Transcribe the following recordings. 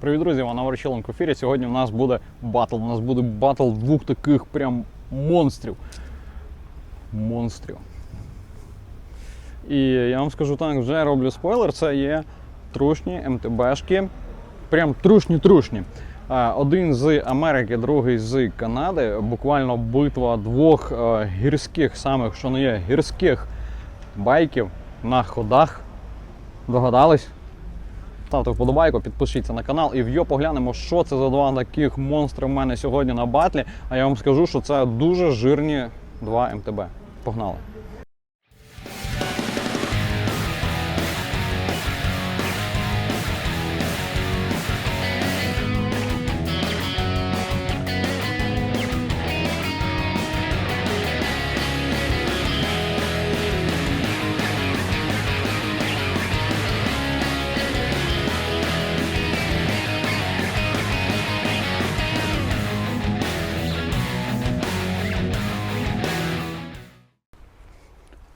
Привіт, друзі! Вона Ворчеленко в ефірі. Сьогодні у нас буде батл. У нас буде батл двох таких прям монстрів. Монстрів. І я вам скажу так, вже роблю спойлер, це є трушні МТБшки. Прям трушні-трушні. Один з Америки, другий з Канади. Буквально битва двох е, гірських, самих, що не є, гірських байків на ходах. Догадались? Ставте вподобайку, підпишіться на канал і вйо поглянемо, що це за два таких монстри в мене сьогодні на батлі. А я вам скажу, що це дуже жирні два МТБ. Погнали!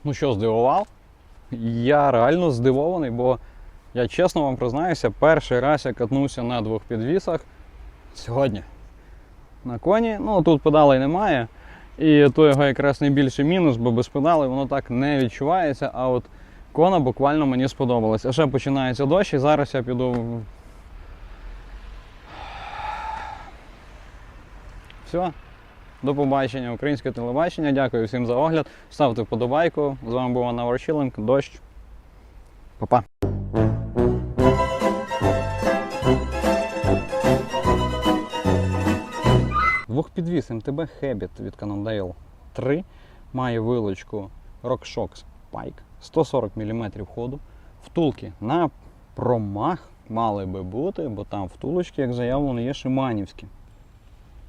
Ну що, здивував? Я реально здивований, бо я чесно вам признаюся, перший раз я катнувся на двох підвісах сьогодні. На коні, ну тут педалей немає. І то його якраз найбільший мінус, бо без педалей воно так не відчувається. А от кона буквально мені сподобалась. А ще починається дощ, і зараз я піду. Все. До побачення, українське телебачення. Дякую всім за огляд. Ставте вподобайку. З вами був Анна Ворчиленк. Дощ. Па-па. Двохпідвіс МТБ Habit від Cannondale 3 має вилочку RockShox Pike 140 мм ходу. Втулки на промах мали би бути, бо там втулочки, як заявлено, є шиманівські.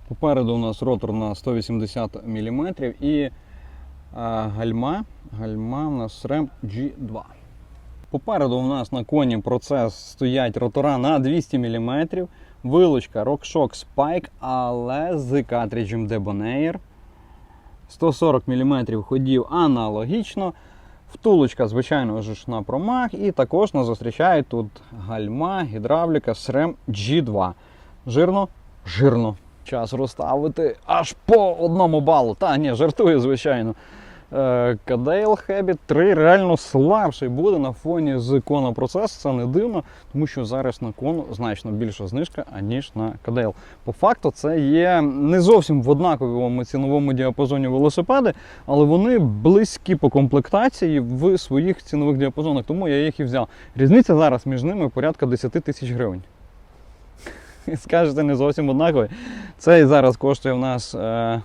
Попереду у нас ротор на 180 мм і гальма. Гальма у нас RAM G2. Попереду у нас на коні процес стоять ротора на 200 мм. Вилочка RockShox Spike, але з картриджем Debonair. 140 мм ходів аналогічно. Втулочка, звичайно ж, на промах. І також нас зустрічає тут гальма, гідравліка SRAM G2. Жирно? Жирно. Час розставити аж по одному балу. Та ні, жартую, звичайно. Е, Кадейл Habit 3 реально слабший буде на фоні з Kona Process. Це не дивно, тому що зараз на Kona значно більша знижка, аніж на Кадейл. По факту, це є не зовсім в однаковому ціновому діапазоні велосипеди, але вони близькі по комплектації в своїх цінових діапазонах, тому я їх і взяв. Різниця зараз між ними порядка 10 тисяч гривень. Скажете, не зовсім однаковий. Цей зараз коштує в нас е,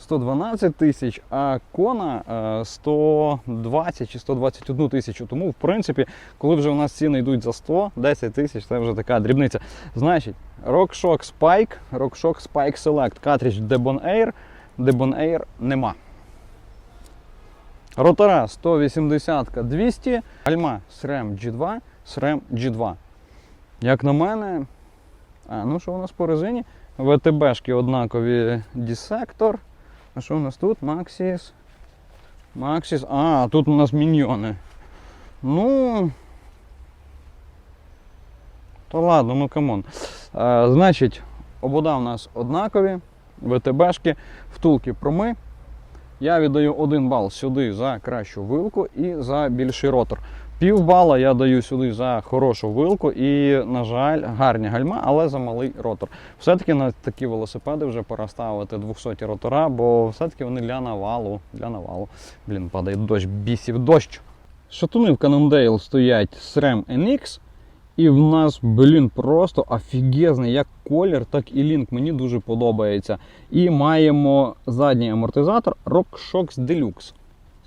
112 тисяч, а кона е, 120 чи 121 тисячу. Тому, в принципі, коли вже у нас ціни йдуть за 110 тисяч, це вже така дрібниця. Значить, RockShox Spike, RockShox Spike Select, картридж Debon Air, Debon Air нема. Ротора 180 200, гальма SRAM G2, SRAM G2. Як на мене, ну що у нас по резині? ВТБшки однакові дісектор. А що у нас тут? Maxis. Maxis. А, тут у нас міньйони. Ну. Та ладно, ну камон. А, значить, обода у нас однакові. ВТБшки, втулки проми. Я віддаю один бал сюди за кращу вилку і за більший ротор. Пів бала я даю сюди за хорошу вилку і, на жаль, гарні гальма, але за малий ротор. Все-таки на такі велосипеди вже пора ставити 200 ротора, бо все-таки вони для навалу. Для навалу. Блін, падає дощ, бісів дощ. Шатуни в Cannondale стоять SRAM NX. І в нас, блін, просто офігезний як колір, так і лінк. Мені дуже подобається. І маємо задній амортизатор RockShox Deluxe.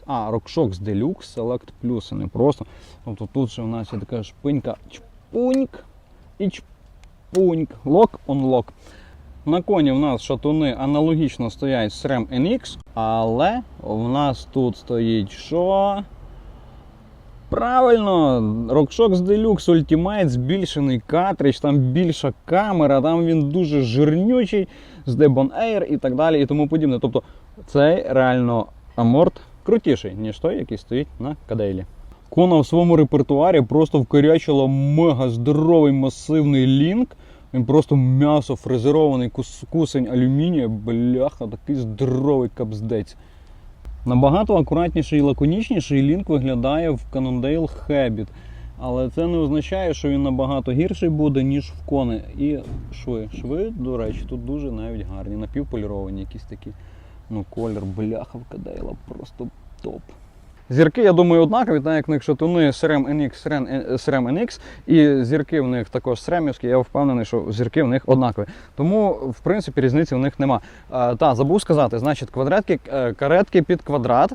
А, RockShox Deluxe Select Plus, а не просто. Тобто тут ще у нас є така шпинька чпуньк і чпуньк. Лок онлок. На коні в нас шатуни аналогічно стоять SRAM NX, але в нас тут стоїть що? Правильно, RockShox Deluxe Ultimate, збільшений картридж, там більша камера, там він дуже жирнючий, з Debon Air і так далі і тому подібне. Тобто цей реально аморт крутіший, ніж той, який стоїть на кадейлі. Кона в своєму репертуарі просто вкорячила мега здоровий масивний лінк. Він просто м'ясо, фрезерований кус- кусень алюмінія, бляха, такий здоровий капздець. Набагато акуратніший і лаконічніший лінк виглядає в Cannondale Habit. Але це не означає, що він набагато гірший буде, ніж в кони. І шви. Шви, до речі, тут дуже навіть гарні, напівполіровані якісь такі. Ну, колір, бляха в Кадейла, просто топ. Зірки, я думаю, однакові, так як в них шатуни NX, SRM NX, і зірки в них також сремівські, я впевнений, що зірки в них однакові. Тому, в принципі, різниці в них нема. А, та, забув сказати, значить, квадратки, е, каретки під квадрат.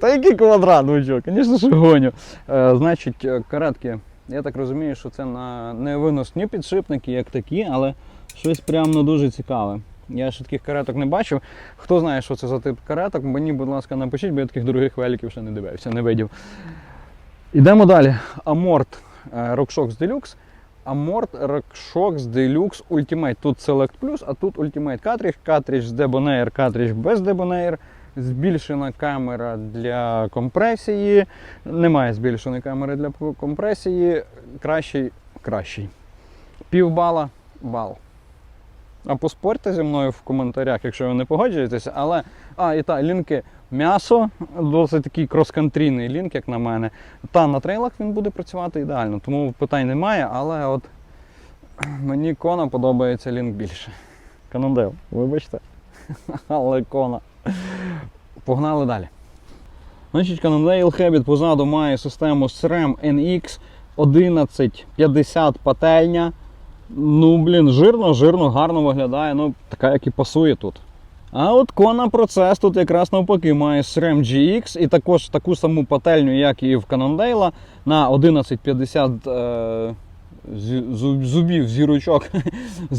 Та який квадрат, ну що, звісно, що гоню. Е, значить, е, каретки, я так розумію, що це на невиносні підшипники, як такі, але щось прям ну, дуже цікаве. Я ще таких кареток не бачив. Хто знає, що це за тип кареток, мені, будь ласка, напишіть, бо я таких дорогих великів ще не дивився, не видів. Ідемо далі. Аморт е, RockShox Deluxe. Аморт RockShox Deluxe Ultimate. Тут Select Plus, а тут Ultimate картридж. Картридж з Debonair, картридж без Debonair. Збільшена камера для компресії. Немає збільшеної камери для компресії. Кращий, кращий. Півбала бал. А поспорте зі мною в коментарях, якщо ви не погоджуєтеся. Але, а, і так, лінки м'ясо, досить такий крос-кантрійний лінк, як на мене. Та на трейлах він буде працювати ідеально, тому питань немає, але от мені кона подобається лінк більше. Канондейл, вибачте. Але кона. Погнали далі. Значить, Cannondale Habit позаду має систему SRAM NX 1150 пательня. Ну, блін, жирно, жирно, гарно виглядає, ну, така, як і пасує тут. А от Kona процес тут якраз навпаки має SRAM GX і також таку саму пательню, як і в Cannondale, на 1150 е, зубів зірочок.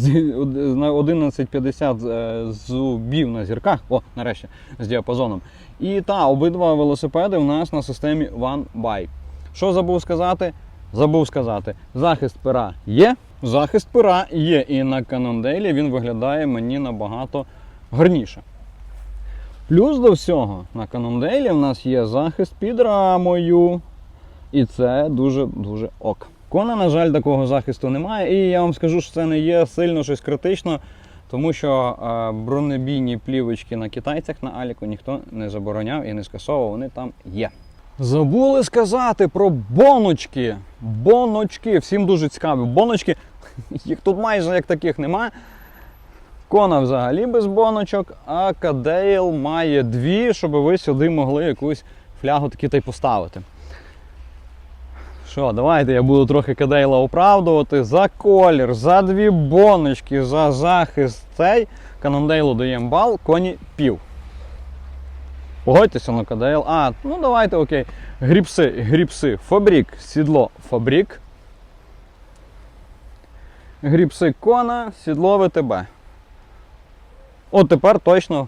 На 1150 е, зубів на зірках. О, нарешті, з діапазоном. І та, обидва велосипеди у нас на системі One By. Що забув сказати? Забув сказати, захист пера є. Захист пера є. І на Cannondale він виглядає мені набагато гарніше. Плюс до всього, на Cannondale в нас є захист під рамою. І це дуже-дуже ок. Кона, на жаль, такого захисту немає. І я вам скажу, що це не є сильно щось критично, тому що е, бронебійні плівочки на китайцях на Аліку ніхто не забороняв і не скасовував, вони там є. Забули сказати про боночки. Боночки. Всім дуже цікаві. Боночки. Їх тут майже як таких немає. Кона взагалі без боночок, а Кадейл має дві, щоб ви сюди могли якусь флягу таки та й поставити. Що, давайте я буду трохи Кадейла оправдувати за колір, за дві боночки, за захист цей. Канондейлу даємо бал, коні пів. Погодьтеся на Кадейл. А, ну давайте окей. Гріпси, гріпси, фабрік, сідло, фабрік. Гріпси кона, сідло ВТБ. От тепер точно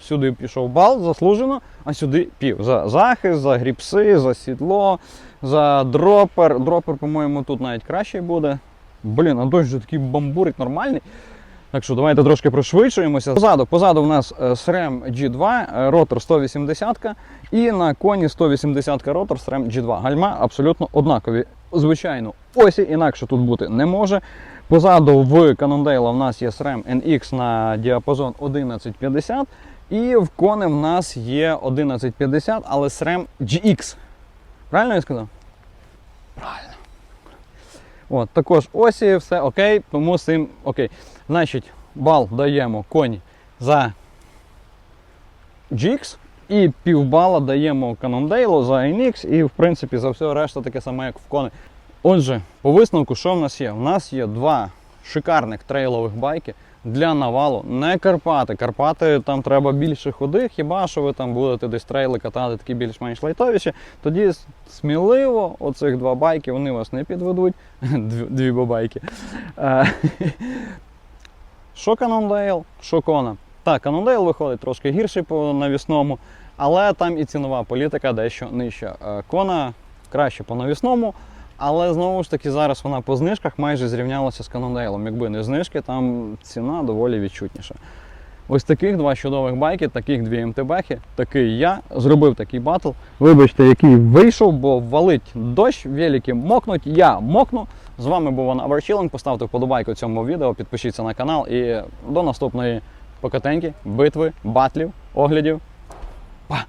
сюди пішов бал, заслужено, а сюди пів. За захист, за гріпси, за сідло, за дропер. Дропер, по-моєму, тут навіть кращий буде. Блін, а дощ же такий бамбурить нормальний. Так що давайте трошки пришвидшуємося. Позаду, позаду у нас е, SRAM G2, е, ротор 180 і на коні 180 ротор SRAM G2. Гальма абсолютно однакові. Звичайно, осі інакше тут бути не може. Позаду в Cannondale в нас є SRAM NX на діапазон 1150. І в кони в нас є 1150, але SRAM GX. Правильно я сказав? Правильно. От, також осі, все окей, тому з цим окей. Значить, бал даємо коні за GX і півбала даємо Cannondale за NX і в принципі за все решта таке саме, як в кони. Отже, по висновку, що в нас є? У нас є два шикарних трейлових байки для навалу. Не Карпати. Карпати там треба більше ходи, хіба що ви там будете десь трейли катати такі більш-менш лайтовіші. Тоді сміливо оцих два байки вони вас не підведуть. Дві, бабайки. Е, Що Cannondale, що Кона. Так, Cannondale виходить трошки гірший по навісному, але там і цінова політика дещо нижча. Е, Кона краще по навісному, але знову ж таки зараз вона по знижках майже зрівнялася з Cannondale. Якби не знижки, там ціна доволі відчутніша. Ось таких два чудових байки, таких дві МТБхи, такий я. Зробив такий батл. Вибачте, який вийшов, бо валить дощ, велики мокнуть, я мокну. З вами був Ан Averchilling. Поставте вподобайку цьому відео, підпишіться на канал і до наступної покатеньки, битви, батлів, оглядів. Па!